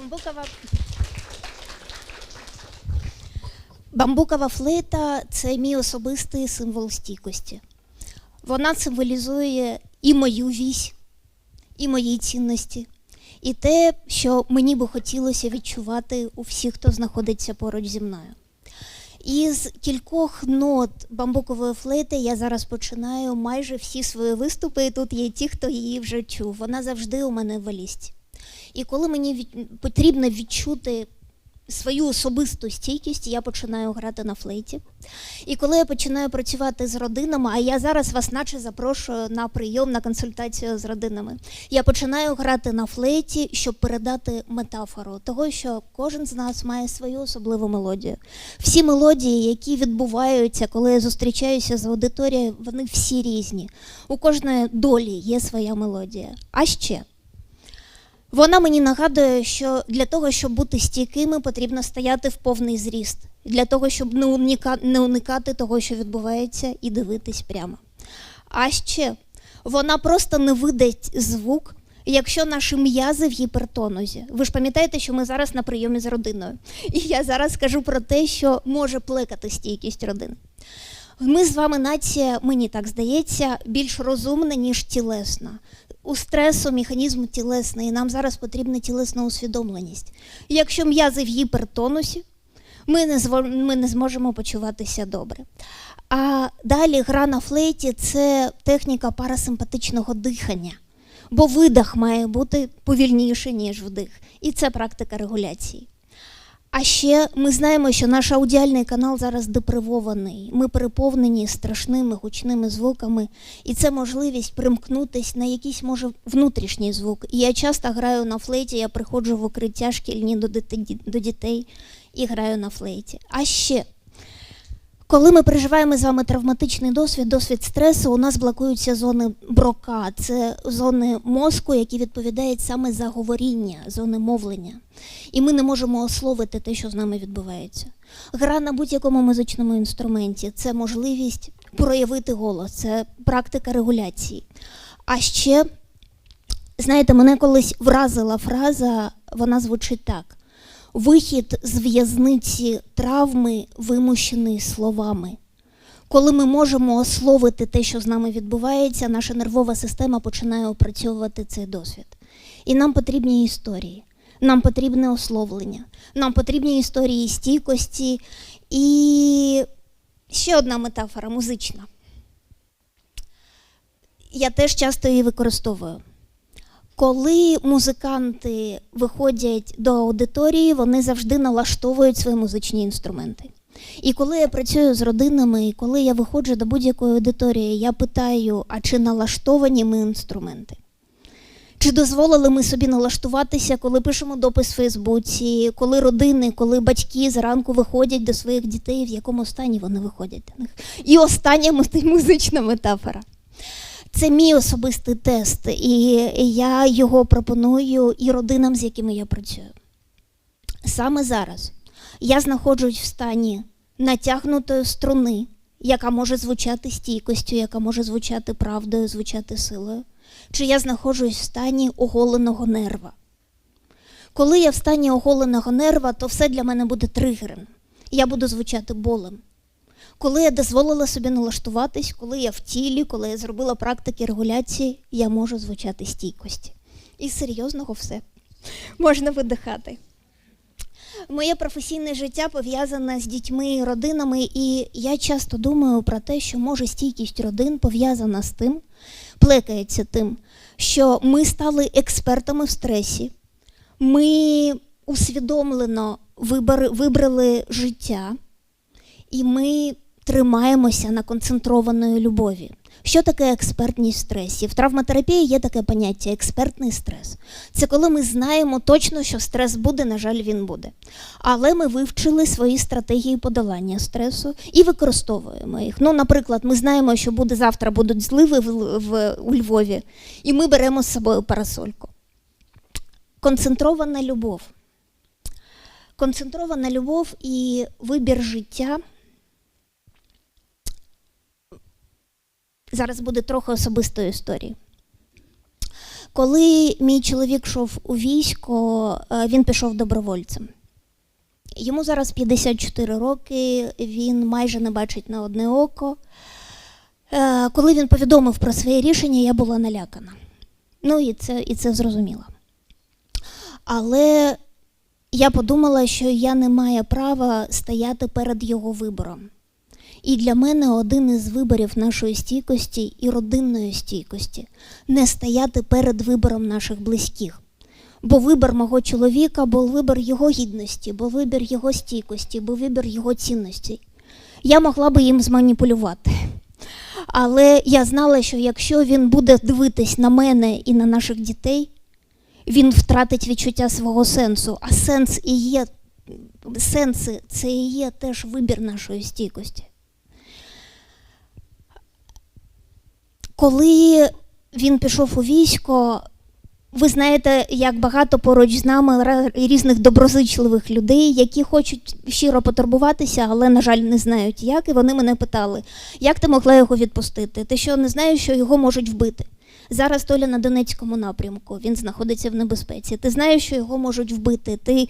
Бамбукова. Бамбукова флейта це мій особистий символ стійкості. Вона символізує і мою вісь, і мої цінності, і те, що мені би хотілося відчувати у всіх, хто знаходиться поруч зі мною. Із кількох нот бамбукової флейти я зараз починаю майже всі свої виступи, і тут є ті, хто її вже чув. Вона завжди у мене в валізці. І коли мені від... потрібно відчути свою особисту стійкість, я починаю грати на флейті. І коли я починаю працювати з родинами, а я зараз вас наче запрошую на прийом, на консультацію з родинами, я починаю грати на флейті, щоб передати метафору того, що кожен з нас має свою особливу мелодію. Всі мелодії, які відбуваються, коли я зустрічаюся з аудиторією, вони всі різні. У кожної долі є своя мелодія. А ще вона мені нагадує, що для того, щоб бути стійкими, потрібно стояти в повний зріст. Для того, щоб не уникати, того, що відбувається, і дивитись прямо. А ще вона просто не видасть звук, якщо наші м'язи в гіпертонузі. Ви ж пам'ятаєте, що ми зараз на прийомі з родиною. І я зараз скажу про те, що може плекати стійкість родини. Ми з вами нація, мені так здається, більш розумна, ніж тілесна. У стресу механізм тілесний, і нам зараз потрібна тілесна усвідомленість. Якщо м'язи в гіпертонусі, ми не, ми не зможемо почуватися добре. А далі гра на флейті це техніка парасимпатичного дихання, бо видих має бути повільніший, ніж вдих. І це практика регуляції. А ще ми знаємо, що наш аудіальний канал зараз депривований. Ми переповнені страшними гучними звуками, і це можливість примкнутись на якийсь, може, внутрішній звук. І я часто граю на флейті, я приходжу в укриття шкільні до дітей, і граю на флейті. А ще, коли ми переживаємо з вами травматичний досвід, досвід стресу, у нас блокуються зони брока, це зони мозку, які відповідають саме за говоріння, зони мовлення. І ми не можемо ословити те, що з нами відбувається. Гра на будь-якому музичному інструменті це можливість проявити голос, це практика регуляції. А ще, знаєте, мене колись вразила фраза, вона звучить так: вихід з в'язниці травми вимущений словами. Коли ми можемо ословити те, що з нами відбувається, наша нервова система починає опрацьовувати цей досвід. І нам потрібні історії. Нам потрібне ословлення, нам потрібні історії стійкості. І ще одна метафора музична. Я теж часто її використовую. Коли музиканти виходять до аудиторії, вони завжди налаштовують свої музичні інструменти. І коли я працюю з родинами, і коли я виходжу до будь-якої аудиторії, я питаю, а чи налаштовані ми інструменти? Чи дозволили ми собі налаштуватися, коли пишемо допис в Фейсбуці, коли родини, коли батьки зранку виходять до своїх дітей, в якому стані вони виходять до них? І остання музична метафора. Це мій особистий тест, і я його пропоную і родинам, з якими я працюю. Саме зараз я знаходжусь в стані натягнутої струни, яка може звучати стійкостю, яка може звучати правдою, звучати силою чи я знаходжусь в стані оголеного нерва. Коли я в стані оголеного нерва, то все для мене буде тригером. Я буду звучати болем. Коли я дозволила собі налаштуватись, коли я в тілі, коли я зробила практики регуляції, я можу звучати стійкості. І з серйозного все можна видихати. Моє професійне життя пов'язане з дітьми і родинами, і я часто думаю про те, що може стійкість родин пов'язана з тим, плекається тим, що ми стали експертами в стресі, ми усвідомлено вибрали життя, і ми тримаємося на концентрованої любові. Що таке експертність в стресі? В травматерапії є таке поняття експертний стрес. Це коли ми знаємо точно, що стрес буде, на жаль, він буде. Але ми вивчили свої стратегії подолання стресу і використовуємо їх. Ну, наприклад, ми знаємо, що буде завтра будуть зливи в, в, у Львові, і ми беремо з собою парасольку. Концентрована любов. Концентрована любов і вибір життя. Зараз буде трохи особистої історії. Коли мій чоловік йшов у військо, е, він пішов добровольцем. Йому зараз 54 роки, він майже не бачить на одне око. Е, Коли він повідомив про своє рішення, я була налякана. Ну і це, і це зрозуміло. Але я подумала, що я не маю права стояти перед його вибором. І для мене один із виборів нашої стійкості і родинної стійкості не стояти перед вибором наших близьких. Бо вибір мого чоловіка був вибір його гідності, бо вибір його стійкості, бо вибір його цінностей. Я могла би їм зманіпулювати. Але я знала, що якщо він буде дивитись на мене і на наших дітей, він втратить відчуття свого сенсу. А сенс і є сенси це і є теж вибір нашої стійкості. Коли він пішов у військо, ви знаєте, як багато поруч з нами різних доброзичливих людей, які хочуть щиро потурбуватися, але, на жаль, не знають як. І вони мене питали, як ти могла його відпустити? Ти що не знаєш, що його можуть вбити? Зараз Толя на Донецькому напрямку, він знаходиться в небезпеці. Ти знаєш, що його можуть вбити. Ти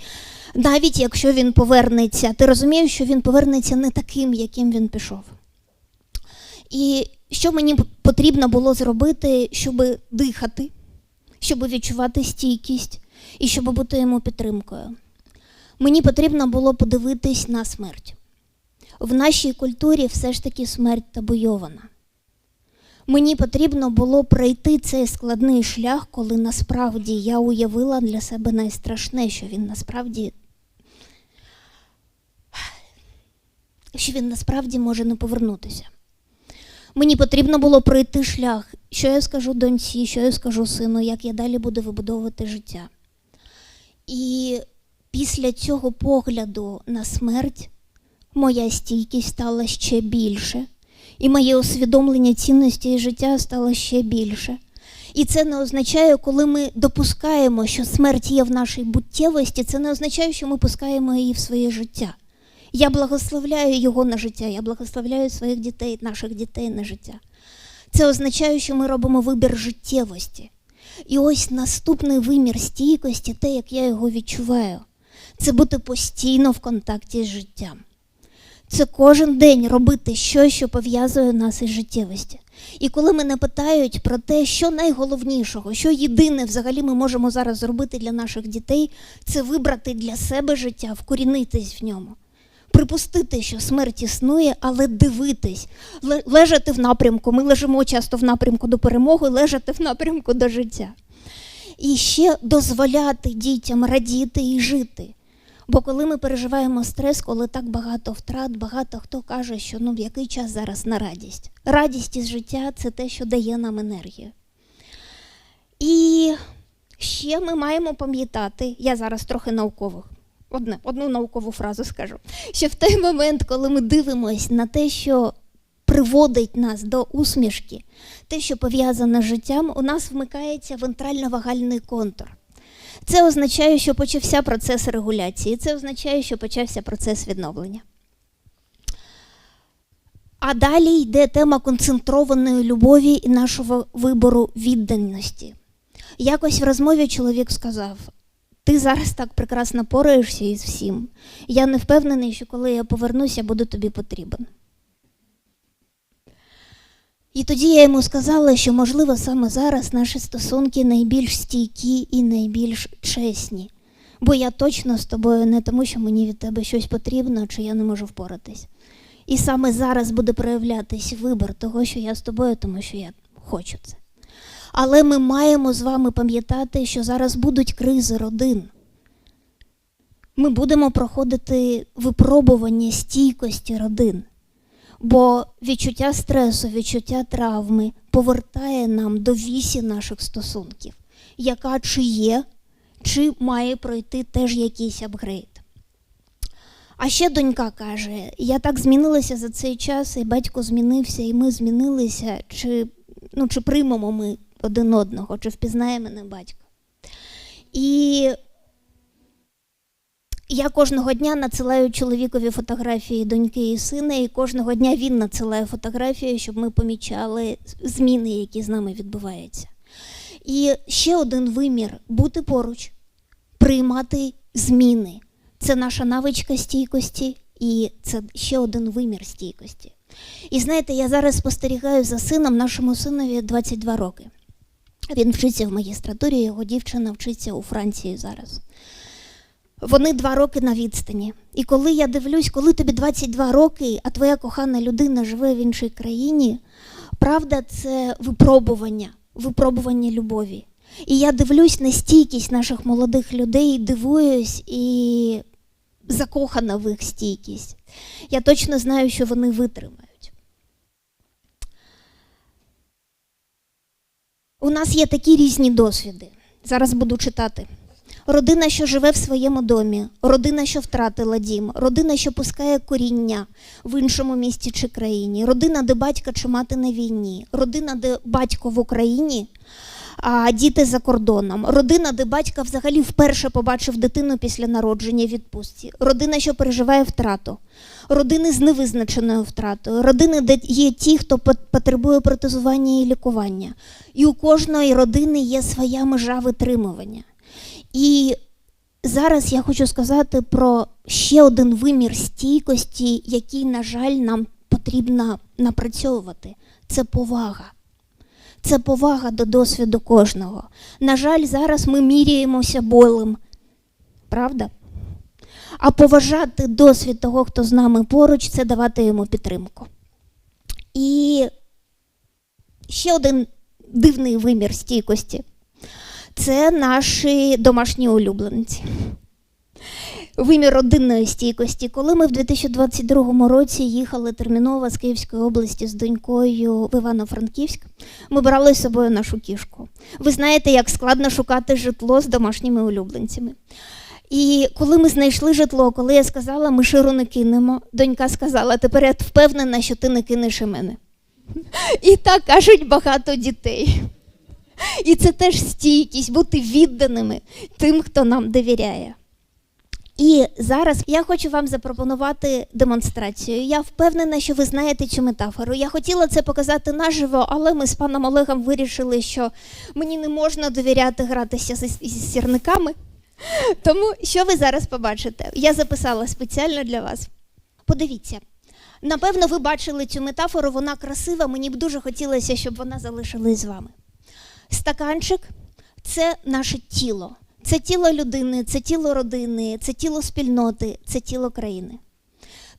навіть якщо він повернеться, ти розумієш, що він повернеться не таким, яким він пішов. І що мені потрібно було зробити, щоб дихати, щоб відчувати стійкість і щоб бути йому підтримкою? Мені потрібно було подивитись на смерть. В нашій культурі все ж таки смерть табуйована. Мені потрібно було пройти цей складний шлях, коли насправді я уявила для себе найстрашне, що він насправді що він насправді може не повернутися. Мені потрібно було пройти шлях, що я скажу доньці, що я скажу сину, як я далі буду вибудовувати життя. І після цього погляду на смерть моя стійкість стала ще більше, і моє усвідомлення цінності життя стало ще більше. І це не означає, коли ми допускаємо, що смерть є в нашій буттєвості, це не означає, що ми пускаємо її в своє життя. Я благословляю його на життя, я благословляю своїх дітей, наших дітей на життя. Це означає, що ми робимо вибір життєвості. І ось наступний вимір стійкості, те, як я його відчуваю, це бути постійно в контакті з життям. Це кожен день робити щось, що пов'язує нас із життєвості. І коли мене питають про те, що найголовнішого, що єдине взагалі ми можемо зараз зробити для наших дітей, це вибрати для себе життя, вкорінитись в ньому. Припустити, що смерть існує, але дивитись, лежати в напрямку. Ми лежимо часто в напрямку до перемоги, лежати в напрямку до життя. І ще дозволяти дітям радіти і жити. Бо коли ми переживаємо стрес, коли так багато втрат, багато хто каже, що ну в який час зараз на радість. Радість із життя це те, що дає нам енергію. І ще ми маємо пам'ятати, я зараз трохи наукових. Одне, одну наукову фразу скажу. Що в той момент, коли ми дивимося на те, що приводить нас до усмішки, те, що пов'язане з життям, у нас вмикається вентрально-вагальний контур. Це означає, що почався процес регуляції, це означає, що почався процес відновлення. А далі йде тема концентрованої любові і нашого вибору відданості. Якось в розмові чоловік сказав: ти зараз так прекрасно пораєшся із всім. Я не впевнений, що коли я повернуся, буду тобі потрібен. І тоді я йому сказала, що, можливо, саме зараз наші стосунки найбільш стійкі і найбільш чесні. Бо я точно з тобою не тому, що мені від тебе щось потрібно, чи я не можу впоратись. І саме зараз буде проявлятись вибір того, що я з тобою, тому що я хочу це. Але ми маємо з вами пам'ятати, що зараз будуть кризи родин. Ми будемо проходити випробування стійкості родин. Бо відчуття стресу, відчуття травми повертає нам до вісі наших стосунків, яка чи є, чи має пройти теж якийсь апгрейд. А ще донька каже: я так змінилася за цей час, і батько змінився, і ми змінилися, чи, ну, чи приймемо ми один одного, чи впізнає мене батько. І я кожного дня надсилаю чоловікові фотографії доньки і сина, і кожного дня він надсилає фотографії, щоб ми помічали зміни, які з нами відбуваються. І ще один вимір бути поруч, приймати зміни. Це наша навичка стійкості, і це ще один вимір стійкості. І знаєте, я зараз спостерігаю за сином, нашому синові 22 роки. Він вчиться в магістратурі, його дівчина вчиться у Франції зараз. Вони два роки на відстані. І коли я дивлюсь, коли тобі 22 роки, а твоя кохана людина живе в іншій країні, правда, це випробування, випробування любові. І я дивлюсь на стійкість наших молодих людей, дивуюсь і закохана в їх стійкість. Я точно знаю, що вони витримають. У нас є такі різні досвіди. Зараз буду читати. Родина, що живе в своєму домі, родина, що втратила дім, родина, що пускає коріння в іншому місті чи країні, родина, де батька чи мати на війні, родина, де батько в Україні, а діти за кордоном, родина, де батька взагалі вперше побачив дитину після народження відпустці, родина, що переживає втрату, родини з невизначеною втратою, родини, де є ті, хто потребує протезування і лікування. І у кожної родини є своя межа витримування. І зараз я хочу сказати про ще один вимір стійкості, який, на жаль, нам потрібно напрацьовувати. Це повага. Це повага до досвіду кожного. На жаль, зараз ми міряємося болем. Правда? А поважати досвід того, хто з нами поруч, це давати йому підтримку. І ще один дивний вимір стійкості це наші домашні улюбленці. Вимір родинної стійкості. Коли ми в 2022 році їхали терміново з Київської області з донькою в Івано-Франківськ, ми брали з собою нашу кішку. Ви знаєте, як складно шукати житло з домашніми улюбленцями. І коли ми знайшли житло, коли я сказала, ми ширу не кинемо, донька сказала, тепер я впевнена, що ти не кинеш і мене. І так кажуть багато дітей. І це теж стійкість, бути відданими тим, хто нам довіряє. І зараз я хочу вам запропонувати демонстрацію. Я впевнена, що ви знаєте цю метафору. Я хотіла це показати наживо, але ми з паном Олегом вирішили, що мені не можна довіряти гратися з, з сірниками. Тому що ви зараз побачите? Я записала спеціально для вас. Подивіться. Напевно, ви бачили цю метафору, вона красива. Мені б дуже хотілося, щоб вона залишилась з вами. Стаканчик це наше тіло. Це тіло людини, це тіло родини, це тіло спільноти, це тіло країни.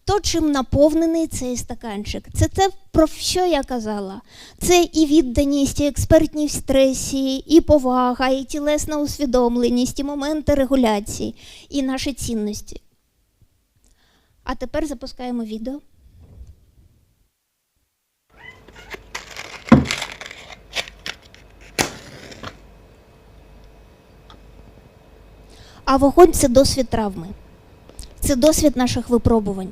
То, чим наповнений цей стаканчик, це те, про що я казала. Це і відданість, і експертність в стресі, і повага, і тілесна усвідомленість, і моменти регуляції, і наші цінності. А тепер запускаємо відео. А вогонь це досвід травми, це досвід наших випробувань.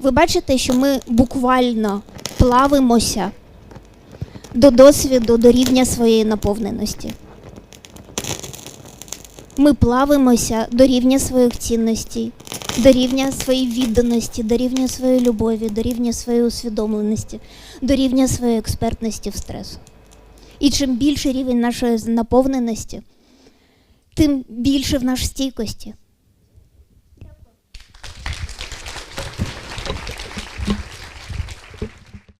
Ви бачите, що ми буквально плавимося до досвіду, до рівня своєї наповненості. Ми плавимося до рівня своїх цінностей, до рівня своєї відданості, до рівня своєї любові, до рівня своєї усвідомленості, до рівня своєї експертності в стресу. І чим більший рівень нашої наповненості, тим більше в нашій стійкості,